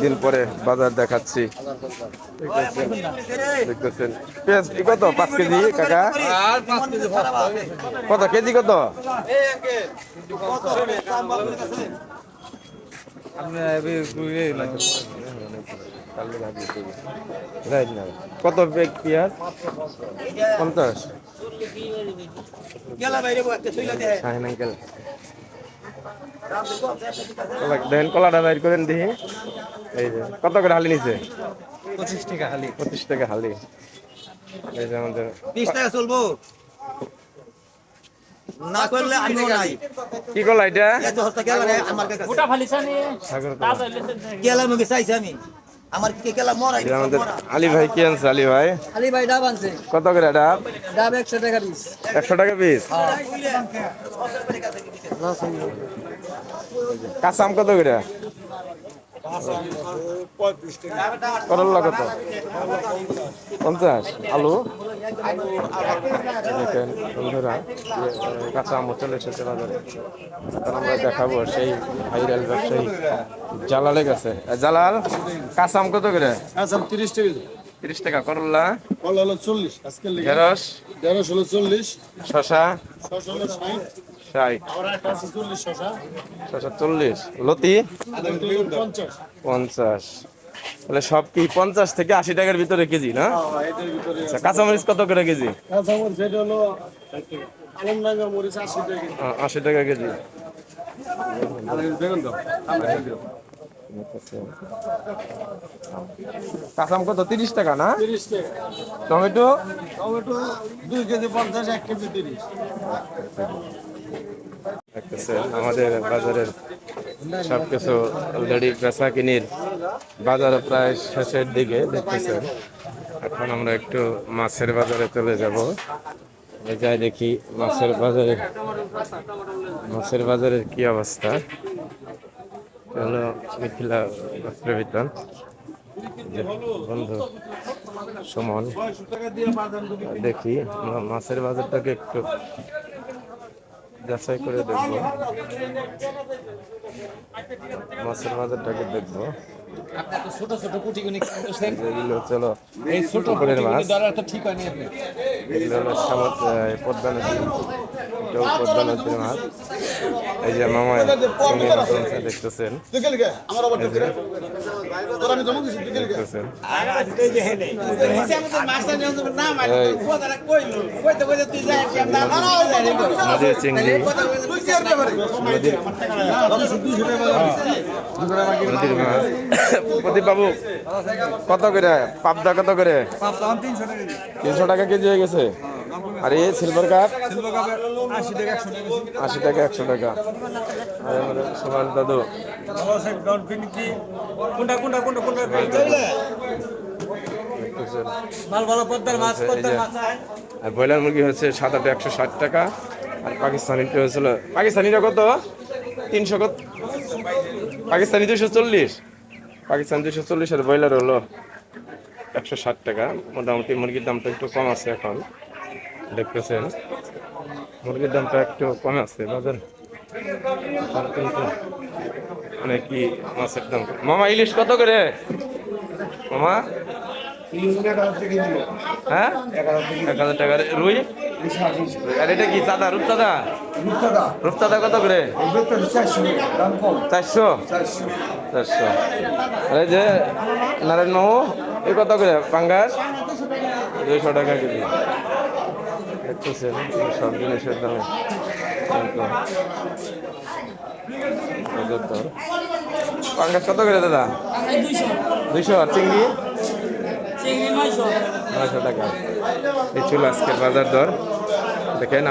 অনেকদিন পরে বাজার দেখাচ্ছি। দেখতেছেন। পেঁয়াজ কি কত? পাঁচ কেজি কাকা? কত? কেজি কত. কত বেগ পেঁয়াজ? পঞ্চাশ। দেখেন কলাটা বাইর করেন দেখি। এই যে কত করে হালি নিছে? পঁচিশ টাকা খালি পঁচিশ টাকা হালি। এই যে আমাদের বিশ টাকা চলবো। না করলে আমিও নাই। কি এটা? আমার কাছে গোটা চাইছি আমি। আমার কি মরাই আলী ভাই কি আনছে? আলী ভাই? আলি ভাই ডাব আনছে। কত করে ডাব? ডাব একশো টাকা পিস। একশো টাকা পিস। কাঁচা আম কত করে? করল্লা কত? পঞ্চাশ। আলু? দেখেন বন্ধুরা কাঁচা আম চলে এসেছে বাজারে। আমরা দেখাবো সেই ভাইরাল ব্যবসায়ী জালালে গেছে জালাল কাঁচা আম কত করে? তিরিশ টাকা তিরিশ টাকা করল্লা কলা হলো চল্লিশ আজকের লিগে ঢেঁড়স? হলো চল্লিশ শশা ছশো হলো ষাট চল্লিশ। লতি? পঞ্চাশ। তাহলে সব কি পঞ্চাশ থেকে আশি টাকার ভিতরে কেজি, না? আচ্ছা কাঁচামরিচ কত করে কেজি? আশি টাকা কেজি। কাঁচাম কত? তিরিশ টাকা, না? টমেটো? টমেটো দুই কেজি পঞ্চাশ, এক কেজি তিরিশ। আমাদের বাজারের সবকিছু অলরেডি বেচা কিনির বাজারে প্রায় শেষের দিকে দেখতেছেন এখন আমরা একটু মাছের বাজারে চলে যাব। যাই দেখি মাছের বাজারে, মাছের বাজারের কি অবস্থা। হলো মিথিলা বস্ত্র বিতান যে বন্ধু সুমন, দেখি, মাছের বাজারটাকে একটু যাচাই করে দেখব। মাছের বাজারটাকে দেখব। ছোট ছোট চলো এই ছোট পুকুরের মাছ। দরটা ঠিক হয়নি আপনি এগুলো হলো সামত পদ্মা নদী এটাও পদ্মা নদীর মাছ। এই যে মামা চিংড়ি মাছ। দেখতেছেন? নদীর চিংড়ি। প্রদীপ বাবু কত করে? পাবদা কত করে? তিনশো টাকা কেজি হয়ে গেছে। আর এই সিলভার কাপ আশি টাকা একশো টাকা। আর আমাদের সোমান দাদু। কোনটা কোনটা কোনটা কোনটা? মাল ভালো পদ্মার মাছ পদ্মার মাছ আর ব্রয়লার মুরগি হচ্ছে সাত আটে একশো ষাট টাকা। আর পাকিস্তানিটা হয়েছিল পাকিস্তানিটা কত? তিনশো কত? পাকিস্তানি দুশো চল্লিশ। পাকিস্তান দুশো চল্লিশ আর ব্রয়লার হলো একশো ষাট টাকা। মোটামুটি মুরগির দামটা একটু কম আছে এখন, দেখতেছেন। মুরগির দামটা একটু কম আছে, বাজার। কিন্তু অনেকই মাছের দাম? মামা, ইলিশ কত করে? মামা? হ্যাঁ? এক হাজার টাকা রুই? আর এটা কি চাঁদা রূপচাঁদা? রূপচাঁদা। কত করে? চারশো চারশো? আর এই যে নারায়ণ মামু এই কত করে পাঙ্গাস? দুইশো টাকা কেজি। দেখতেছেন সব জিনিসের দামে। পাঙ্গাস কত করে দাদা? দুইশো। আর চিংড়ি? নয়শো। টাকা। বাজার দর। দেখেন